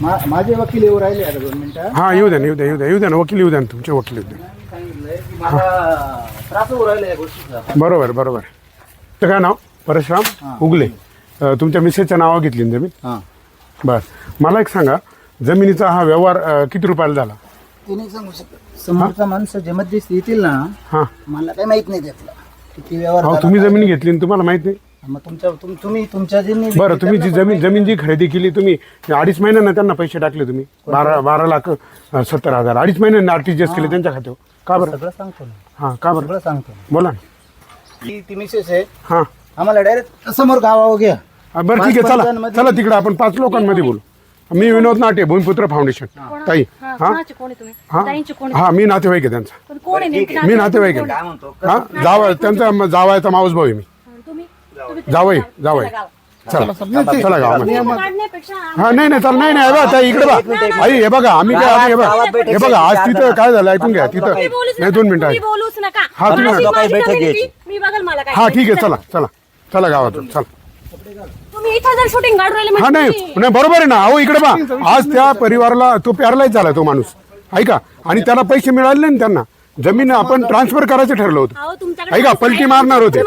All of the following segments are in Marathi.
मा- माझे वकील येऊ राहिले आता दोन मिनिटं. हा येऊ द्या ना, येऊ द्या येऊ द्या येऊ द्या ना वकील येऊ द्या ना तुमचे वकील येऊ द्या. सांगितलंय की मला त्रास होऊ राहिला या गोष्टीचा. बरोबर बरोबर. तर काय नाव? परशुराम उगले. अ, तुमच्या मिसेसच्या नावावर घेतली ना जमीन? हां. बर मला एक सांगा जमिनीचा हा व्यवहार अ, किती रुपयाला झाला? ते नाही सांगू शकत? समोरचा माणसं जे मध्यस्थी येतील ना हा. मला काही माहीत नाही त्यातलं. किती व्यवहार अहो झाला, तुम्ही जमीन घेतली आणि तुम्हाला माहीत नाही? मग तुमच्या तुम- तुम्ही तुमच्या जे बरं तुम्ही जी जमीन जमीन जी खरेदी केली तुम्ही अडीच महिन्यानं त्यांना पैसे टाकले तुम्ही. बारा बारा लाख अ, सत्तर हजार. अडीच महिन्यांनी आरटीजीएस केले त्यांच्या खात्यावर. का बरं? सगळं सांगतो ना हा का बरं? सगळं सांगतो ना. बोला. ना ती ती मिसेस आहे. हा. आम्हाला डायरेक्ट समोर गावावर घ्या. हा, बरं ठीक आहे पाच चला चला तिकडे आपण पाच लोकांमध्ये बोलू. मी विनोद नाटे भूमिपुत्र फाउंडेशन. ताई. हा, हा? कोणाचे कोण आहे तुम्ही? हा? ताईंचे कोण हा मी नातेवाईक आहे त्यांचा. पण कोण आहे नेमके? मी नातेवाईक आहे. काय म्हणतो? हा? जावा त्यांचा म- जावायचा माऊस भाऊ आहे मी. जावई जावई. चला. चला. काढण्यापेक्षा हा नाही नाही चल नाही नाही हे बघा ताई इकडे बघा आई हे बघा आम्ही काय आम्ही हे बघा. हे बघा आज तिथं काय झालं ऐकून घ्या तिथं. बोलूच नाही नका. दोन मिनिटं आहे. बोलूच नका. हा, तुम्ही नका. माझी बैठक जमीन घ्यायची. ती- मी बघाल मला काय हा ठीक आहे चला चला. चला गावातून चला. तुम्ही इथं जर शूटिंग काढून राहिले हा म्हणजे नाही नाही बरोबर आहे ना. अहो इकडे बा. आज त्या परिवाराला तो पॅरलाईज झाला तो माणूस. ऐका आणि त्याला पैसे मिळाले नाही त्यांना. जमीन आपण ट्रान्सफर करायचं ठरलं होतं अहो, तुमच्याकडे ऐका पलटी मारणार होते.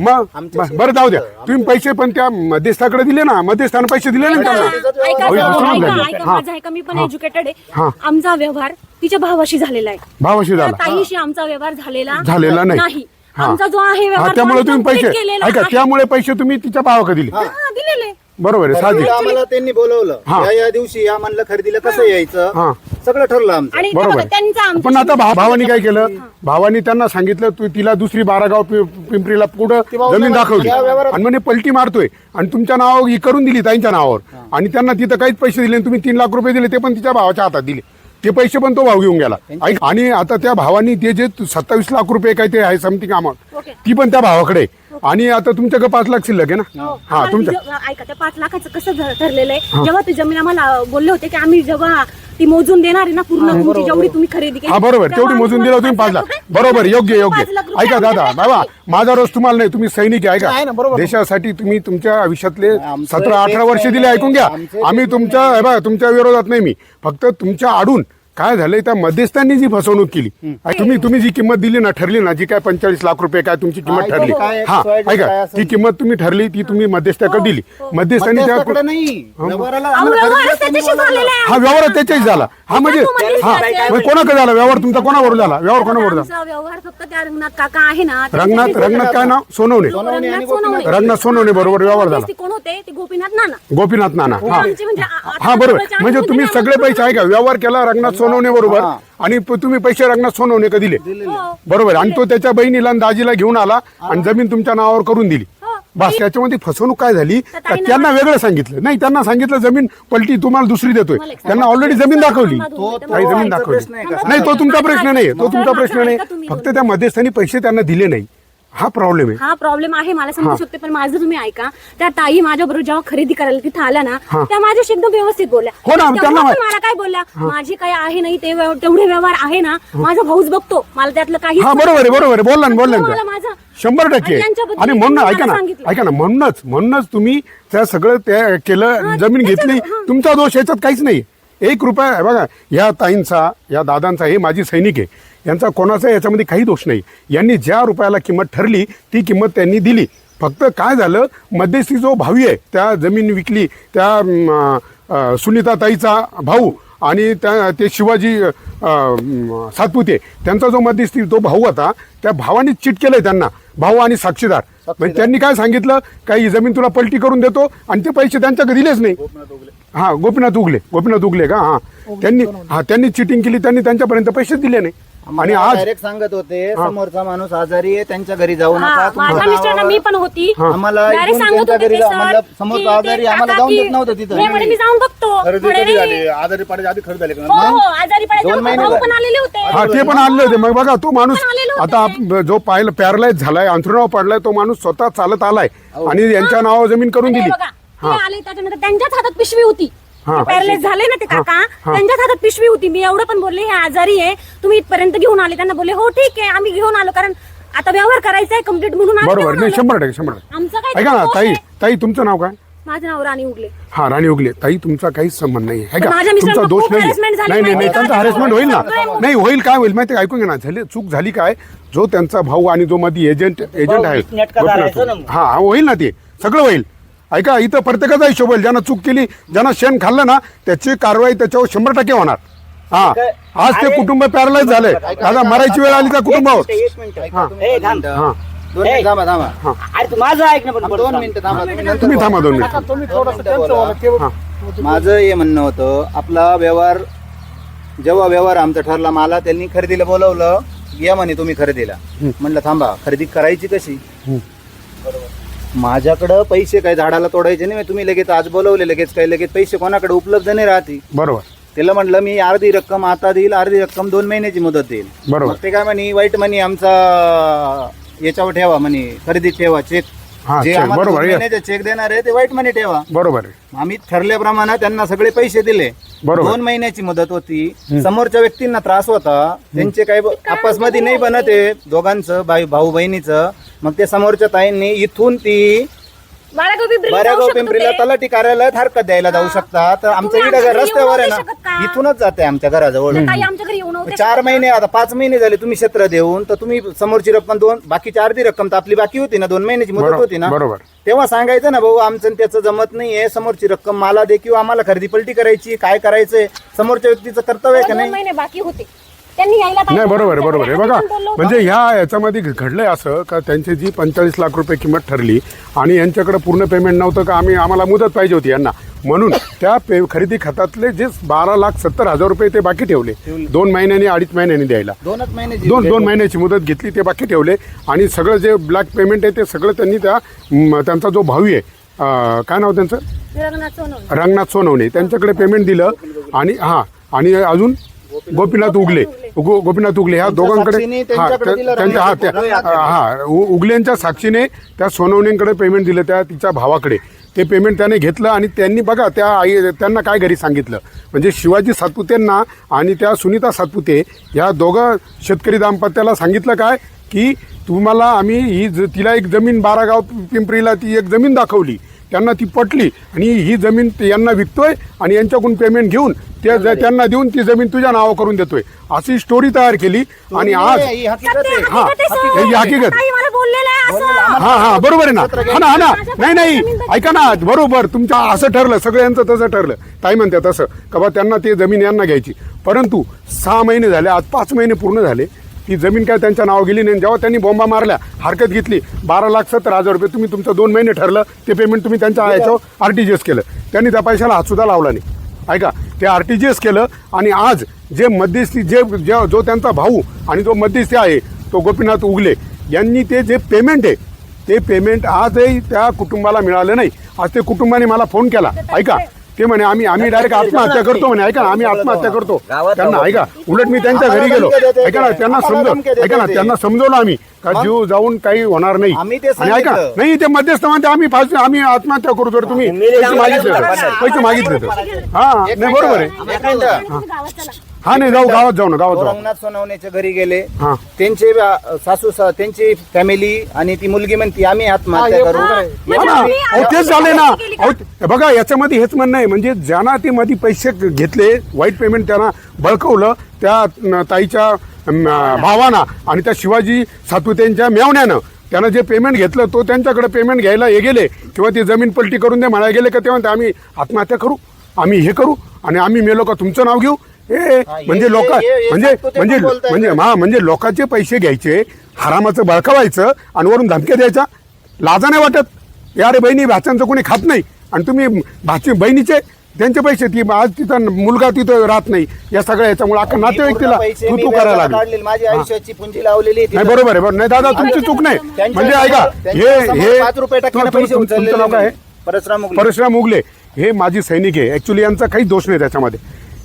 मग बरं जाऊ द्या तुम्ही पैसे पण त्या मध्यस्थाकडे दिले ना मध्यस्थानं पैसे दिले ना त्यांना ऐका अहो, ऐका, विसरून ऐका, झाले. ऐका, हा. माझं ऐका मी पण एज्युकेटेड हा. आहे आमचा व्यवहार तिच्या भावाशी झालेला आहे भावाशी त्या झाला ताईशी आमचा व्यवहार झालेला झालेला नाही हा. आमचा जो आहे हा व्यवहार त्यामुळे तो तुम्ही complete पैसे केलेला ऐका आहे. त्यामुळे पैसे तुम्ही तिच्या भावाकडे दिले हा, दिलेले बरोबर आहे साधी तिला आम्हाला त्यांनी बोलवलं. हा. या या दिवशी या म्हणलं खरेदीला कसं यायचं? हा. सगळं ठरलं आमचं. आणि बरोबर बघा, त्यांचा पण आता भा- भावानी काय केलं? भावानी त्यांना सांगितलं तू तिला दुसरी बारागाव पि- पिंपरीला पुढं जमीन दाखवली. व्यवहारात- आणि म्हणे पलटी मारतोय. आणि तुमच्या नावावर ही करून दिली ताईंच्या नावावर. आणि त्यांना तिथं काहीच पैसे दिले नाही. तुम्ही तीन लाख रुपये दिले ते पण तिच्या भावाच्या हातात दिले. ते पैसे पण तो भाऊ घेऊन गेला. ऐक, आणि आता त्या भावानी ते जे सत्तावीस लाख रुपये काय ते आहे समथिंग अमाऊंट ओके. ती पण त्या भावाकडे आहे. आणि आता तुमच्याकडे पाच लाख शिल्लक आहे ना? हा. आम्हाला तुमच्या ऐका त्या पाच लाखाचं कसं ध- ठरलेलं आहे? जेव्हा ती जमीन आम्हाला बोलले होते की आम्ही जेव्हा ती मोजून देणार आहे ना पूर्ण तुमची जेवढी तुम्ही खरेदी केली हा बरोबर. तेव्हा तेवढी आम्ही मोजून दिलं तुम्ही पाच लाख रुपये- बरोबर योग्य योग्य. पाच लाख रुपये ऐका दादा आमच्याकडे बाबा. माझा रोज तुम्हाला नाही तुम्ही सैनिक आहे आहे ना, ऐका बरोबर. देशासाठी तुम्ही तुमच्या आयुष्यातले आमचं सतरा अठरा वर्ष. दिले ऐकून घ्या. आमचं आम्ही तुमच्या हे बघा तुमच्या विरोधात नाही मी. फक्त तुमच्या आडून काय झालंय त्या मध्यस्थांनी जी फसवणूक केली तुम्ही तुम्ही जी किंमत दिली ना ठरली ना जी काय पंचेचाळीस लाख रुपये काय तुमची किंमत ठरली. काय- हा काय- काय ऐका असेल ती किंमत तुम्ही ठरली ती तुम्ही मध्यस्थाकडे दिली. मध्यस्थांनी त्या मध्यस्थाकडे नाही. व्यवहाराला त्याच्याशी. झालेला आहे. हा व्यवहार त्याच्याही झाला. हा म्हणजे हा कोणाकडे झाला? व्यवहार तुमचा कोणावर झाला? व्यवहार कोणावर झाला? आमचा व्यवहार फक्त त्या रंगनाथ काका आहे ना रंगनाथ रंगनाथ काय नाव? सोनवणे. रंगनाथ सोनवणे. रंगनाथ सोनवणे बरोबर व्यवहार झाला. कोण होते? ते गोपीनाथ नाना. गोपीनाथ नाना हा आमचे म्हणजे आ- हा बरोबर. म्हणजे तुम्ही म्हणजे सगळे पैसे आहे का व्यवहार केला रंगनाथ सोनवणे बरोबर. हा. आणि प- तुम्ही पैसे रंगनाथ सोनवणे का दिले? हो. बरोबर. आणि तो त्याच्या बहिणीला आणि दाजीला घेऊन आला आणि जमीन तुमच्या नावावर करून दिली. हो. बस त्याच्यामध्ये फसवणूक काय झाली? तर का ताईनं त्यांना वेगळं सांगितलं. नाही त्यांना सांगितलं जमीन पलटी तुम्हाला दुसरी देतोय. मला एक त्यांना. ऑलरेडी जमीन दाखवली. तो- तो काही जमीन आमचा दाखवली. प्रश्न आहे का? नाही तो तुमचा प्रश्न नाही तो तुमचा प्रश्न नाही फक्त त्या मध्यस्थानी पैसे त्यांना दिले नाही. हा प्रॉब्लेम आहे. हा प्रॉब्लेम आहे मला समजू शकते पण माझं तुम्ही ऐका. त्या ताई माझ्या बरोबर जेव्हा खरेदी करायला तिथे आल्या ना त्या माझ्याशी एकदम व्यवस्थित बोलल्या. हो ना, तेव्हा त्यांना पण माहित- मला काय बोलल्या? माझी काय आहे नाही ते व्यव- तेवढे व्यवहार आहे ना माझा भाऊच बघतो. मला त्यातलं काही हा बरोबर आहे बरोबर आहे. बोलला ना बोलला माझा शंभर टक्के. आणि म्हणून ऐका मला ना सांगितलं. ऐका ना म्हणूनच म्हणूनच तुम्ही त्या सगळं त्या केलं जमीन घेतली. तुमचा दोष याच्यात काहीच नाही. एक रुपया आहे बघा या ताईंचा या दादांचा हे माझी सैनिक आहे. यांचा कोणाचा याच्यामध्ये काही दोष नाही. यांनी ज्या रुपयाला किंमत ठरली ती किंमत त्यांनी दिली. फक्त काय झालं मध्यस्थी जो भावी आहे त्या जमीन विकली त्या सुनीताताईचा भाऊ आणि त्या ते शिवाजी सातपुते त्यांचा जो मध्यस्थी तो भाऊ होता त्या भावाने चिट केलं आहे त्यांना. भाऊ आणि साक्षीदार. म्हणजे त्यांनी काय सांगितलं? काही जमीन तुला पलटी करून देतो आणि ते पैसे त्यांच्याकडे दिलेच नाही. हा गोपीनाथ उगले. गोपीनाथ उगले का? हा. त्यांनी हा त्यांनी चिटिंग केली त्यांनी त्यांच्यापर्यंत पैसे दिले नाही. आणि आज डायरेक्ट सांगत होते समोरचा माणूस आजारी आहे त्यांच्या घरी जाऊ हा, नका माझ्या तुमच्या मिस्टरांना मी पण होती. आम्हाला Direct इकडून सांगत त्यांच्या होते घरी ते जा- सर म्हणलं समोरचा आजारी ते आम्हाला काका जाऊन की- देत नव्हतं तिथं. नाही म्हणे मी जाऊन बघतो. खरेदी म्हणे कधी. झाली? आजारी पडायच्या आधी खरेदी झाली का हो हो आजारी पडायच्या दोन महिने भाऊ झाले. पण आलेले होते. हा ते पण आणले होते. मग बघा तो माणूस पण आलेले होते. आता आप- जो पाहिलं पॅरलाइज झालाय अंथरुणावर पडलाय तो माणूस स्वतः चालत आलाय. आणि यांच्या नावावर जमीन करून दिली. बघा ते आले त्याच्यानंतर त्यांच्याच हातात पिशवी होती. पॅरलेस झाले ना ते काका? त्यांच्याच हातात पिशवी होती. मी एवढं पण बोलले हे आजारी आहे. तुम्ही इथपर्यंत घेऊन आले. त्यांना बोलले हो ठीक आहे. आम्ही घेऊन आलो. कारण आता व्यवहार करायचा आहे कंप्लीट म्हणून आम्ही बरोबर. घेऊन नाही आलो. शंभर टक्के शंभर टक्के. आमचं काय ऐका ना दोष ताई आहे? ताई तुमचं नाव काय? माझं नाव राणी उगले. हा राणी उगले. ताई तुमचा काहीच संबंध नाही आहे पण का माझ्या मिस्टरांना तुमचा दोष खूप नाही harassment झाली नाही नाही नाही माहिती त्यांचा का? हॅरेसमेंट होईल ना? सगळे नाही होईल काय होईल माहिती आहे का? ऐकून घे ना. झाली चूक झाली काय? जो त्यांचा भाऊ आणि जो मध्ये एजंट एजंट आहे. नेटका धरायचं ना मग. हा हा, होईल ना ते. सगळं होईल. ऐका इथं प्रत्येकाचा हिशोब होईल. ज्यानं चूक केली ज्यानं शेण खाल्लं ना त्याची कारवाई त्याच्यावर शंभर टक्के होणार. हा. आज ते कुटुंब पॅरलाइज झालंय. दादा मरायची वेळ आली त्या कुटुंबावर? एक मिनिट हा. ए, थांब. हा. थांबा थांबा. अरे तू माझं ऐक ना पण दोन मिनिटं थांबा. तुम्ही नंतर तुम्ही. थांबा दोन मिनिट. बोला. माझं हे म्हणणं होतं आपला व्यवहार जेव्हा व्यवहार आमचा ठरला मला त्यांनी खरेदीला बोलवलं या म्हणे तुम्ही खरेदीला. म्हणलं थांबा खरेदी करायची कशी? माझ्याकडं पैसे काय झाडाला तोडायचे नाही तुम्ही लगेच आज बोलवले लगेच काय लगेच पैसे कोणाकडे उपलब्ध नाही राहते. बरोबर. त्याला म्हणलं मी अर्धी रक्कम आता देईल अर्धी रक्कम दोन महिन्याची मुदत देईल. बरोबर. मग ते काय म्हणे वाईट म्हणे आमचा याच्यावर ठेवा म्हणे खरेदीत ठेवा चेक हा, जे check, आम्हाला बरोबर. महिन्याचे चेक देणार आहे ते वाईट म्हणे ठेवा. बरोबर आहे. आम्ही ठरल्याप्रमाणे त्यांना सगळे पैसे दिले. बरोबर. दोन महिन्याची मुदत होती. समोरच्या व्यक्तींना त्रास होता. त्यांचे काही आपसमध्ये नाही बनत आहे. दोघांचं भाई भाऊ बहिणीचं. मग ते समोरच्या ताईंनी इथून ती बाळागाव पिंपरीला जाऊ बऱ्यागाव शकत पिंपरीला होते. तलाठी कार्यालयात हरकत द्यायला जाऊ शकता तर तुम्ही इकडे आमच्या घरी रस्त्यावर आहे ना. नाही शकत का? इथूनच जाते आमच्या घराजवळ. ताई आमच्या घरी येऊ नव्हते चार महिने आता पाच महिने झाले तुम्ही क्षेत्र देऊन तर तुम्ही समोरची रक्कम दोन बाकीची अर्धी रक्कम तर आपली बाकी होती ना दोन महिन्याची मुदत बरोबर, होती ना. बरोबर. तेव्हा सांगायचं ना भाऊ आमचं आणि त्याचं जमत नाहीये समोरची रक्कम मला दे किंवा आम्हाला खरेदी पलटी करायची काय करायचंय समोरच्या व्यक्तीचं कर्तव्य आहे का दोन नाही? महिने बाकी होते. त्यांनी यायला पाहिजे. नाही बरोबर आहे बरोबर. आहे आम्ही बघा पण बोललो होतो. म्हणजे ह्या याच्यामध्ये घडलंय असं का त्यांची जी पंचेचाळीस लाख रुपये किंमत ठरली आणि यांच्याकडे पूर्ण पेमेंट नव्हतं का आम्ही आम्हाला मुदत पाहिजे होती यांना. म्हणून त्या पे खरेदी खात्यातले जे बारा लाख सत्तर हजार रुपये ते बाकी ठेवले. दोन महिन्यांनी अडीच महिन्यांनी द्यायला. दोनच महिने दोन दोन महिन्याची मुदत घेतली ते बाकी ठेवले. आणि सगळं जे ब्लॅक पेमेंट आहे ते सगळं त्यांनी त्या म, त्यांचा जो भावी आहे अं, काय नाव त्यांचं? रंगनाथ सोनवणे. रंगनाथ सोनवणे. त्यांच्याकडे पेमेंट दिलं आणि हा आणि अजून? गोपीनाथ उगले. गो- गोपीनाथ उगले. ह्या दोघांकडे हा त्यांच्या हा त्या हा उगलेंच्या साक्षीने त्या सोनवणेंकडे पेमेंट दिलं त्या तिच्या भावाकडे. ते पेमेंट त्याने घेतलं आणि त्यांनी बघा त्या आई त्यांना काय घरी सांगितलं. म्हणजे शिवाजी सातपुतेंना आणि त्या सुनीता सातपुते या दोघं शेतकरी दाम्पत्याला सांगितलं काय? की तुम्हाला आम्ही ही तिला एक जमीन बारागाव पिंपरीला ती एक जमीन दाखवली. त्यांना ती पटली आणि ही जमीन ते यांना विकतोय आणि यांच्याकडून पेमेंट घेऊन त्या ज- त्यांना देऊन ती जमीन तुझ्या नावा करून देतोय. अशी स्टोरी तयार केली आणि आज ही हकीकत आहे. हा. हकीकत ही हा हा बरोबर आहे ना. हा ना हा ना. नाही नाही. ऐका ना बरोबर तुमच्या असं ठरलं सगळ्यांचं तसं ठरलं. ताई म्हणते तसं. का बा त्यांना ते जमीन यांना घ्यायची. परंतु सहा महिने झाले आज पाच महिने पूर्ण झाले. ती जमीन काय त्यांच्या नाव गेली नाही. जेव्हा त्यांनी बॉम्बा मारल्या हरकत घेतली बारा लाख सत्तर हजार रुपये तुम्ही तुमचं दोन महिने ठरलं ते पेमेंट तुम्ही त्यांच्या याच्यावर आर टी जी एस केलं. त्यांनी त्या पैशाला हात सुद्धा लावला नाही. ऐका ते आर टी जी एस केलं आणि आज जे मध्यस्थी जे जे- जो त्यांचा भाऊ आणि जो मध्यस्थी आहे तो गोपीनाथ उगले यांनी ते जे पेमेंट आहे ते पेमेंट आजही त्या कुटुंबाला मिळालं नाही. आज ते कुटुंबाने मला फोन केला. ऐका ते म्हणे आम्ही आम्ही डायरेक्ट आत्महत्या करतो म्हणे. ऐका ना आम्ही आत्महत्या करतो. त्यांना ऐका उलट मी त्यांच्या घरी गेलो. ऐका ना त्यांना समजव ऐका ना त्यांना समजवलं आम्ही. का जीव जाऊन काही होणार नाही. आणि ऐका. नाही ते मध्यस्थ म्हणते आम्ही फास- आम्ही आत्महत्या करू जर तुम्ही पैसे मागितले तर. पैसे मागितले तर. हा नाही बरोबर आहे. गावात चला हा नाही जाऊ गावात जाऊ ना गावात तो जाऊ. रंगनाथ सोनवण्याच्या घरी गेले. हा. त्यांचे अ, सासू सा- त्यांची फॅमिली आणि ती मुलगी म्हणती आम्ही आत्महत्या करू. हा. ना अहो तेच झाले ना. अहो ते- बघा याच्यामध्ये हेच म्हणणं आहे. म्हणजे ज्यांना ते मध्ये पैसे घेतले वाईट पेमेंट त्यांना बळकवलं त्या न, ताईच्या म, भावाना आणि त्या शिवाजी सातपुतेंच्या मेवण्यानं त्यानं जे पेमेंट घेतलं तो त्यांच्याकडे पेमेंट घ्यायला हे गेले. किंवा ती जमीन पलटी करून दे म्हणायला गेले का ते म्हणते आम्ही आत्महत्या करू आम्ही हे करू आणि आम्ही मेलो का तुमचं नाव घेऊ. हे म्हणजे लोक म्हणजे म्हणजे. म्हणजे हा म्हणजे लोकांचे पैसे घ्यायचे हरामाचं बळकावायचं आणि वरून धमक्या द्यायच्या. लाजा नाही वाटत. या रे बहिणी भाच्यांचं कोणी खात नाही. आणि तुम्ही भाची बहिणीचे त्यांचे पैसे ती आज तिथं मुलगा तिथं राहत नाही. या सगळ्या याच्यामुळे अख्खा नातेवाईक तिला तू तू करायला लागली. माझी आयुष्याची पुंजी लावलेली नाही. बरोबर आहे. बरोबर नाही दादा तुमची चूक नाही. म्हणजे ऐका हे हे पाच रुपये तुमचं नाव काय. परशुराम उगले. हे माझी सैनिक आहे. ऍक्च्युली यांचा काही दोष नाही त्याच्यामध्ये.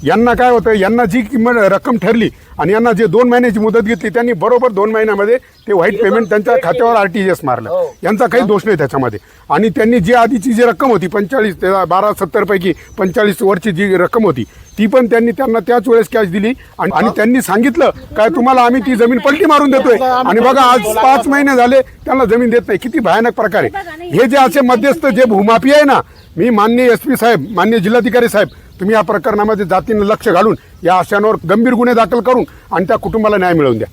यांना काय होतं यांना जी किंमत रक्कम ठरली आणि यांना जे दोन महिन्याची मुदत घेतली त्यांनी बरोबर दोन महिन्यामध्ये ते व्हाईट पेमेंट त्यांच्या खात्यावर आरटीजीएस मारलं. यांचा काही दोष नाही त्याच्यामध्ये. आणि त्यांनी जी आधीची जी रक्कम होती पंचेचाळीस बारा सत्तर पैकी पंचेचाळीस वरची जी रक्कम होती ती पण त्यांनी त्यांना त्याच वेळेस कॅश दिली आणि आणि त्यांनी सांगितलं काय तुम्हाला आम्ही ती जमीन पलटी मारून देतोय. आणि बघा आज पाच महिने झाले त्यांना जमीन देत नाही. किती भयानक प्रकार आहे. हे जे असे मध्यस्थ जे भूमाफी आहे ना मी मान्य एस पी साहेब मान्य जिल्हाधिकारी साहेब तुम्ही या प्रकरणामध्ये जातीनं लक्ष घालून या आशांवर गंभीर गुन्हे दाखल करून आणि त्या कुटुंबाला न्याय मिळवून द्या.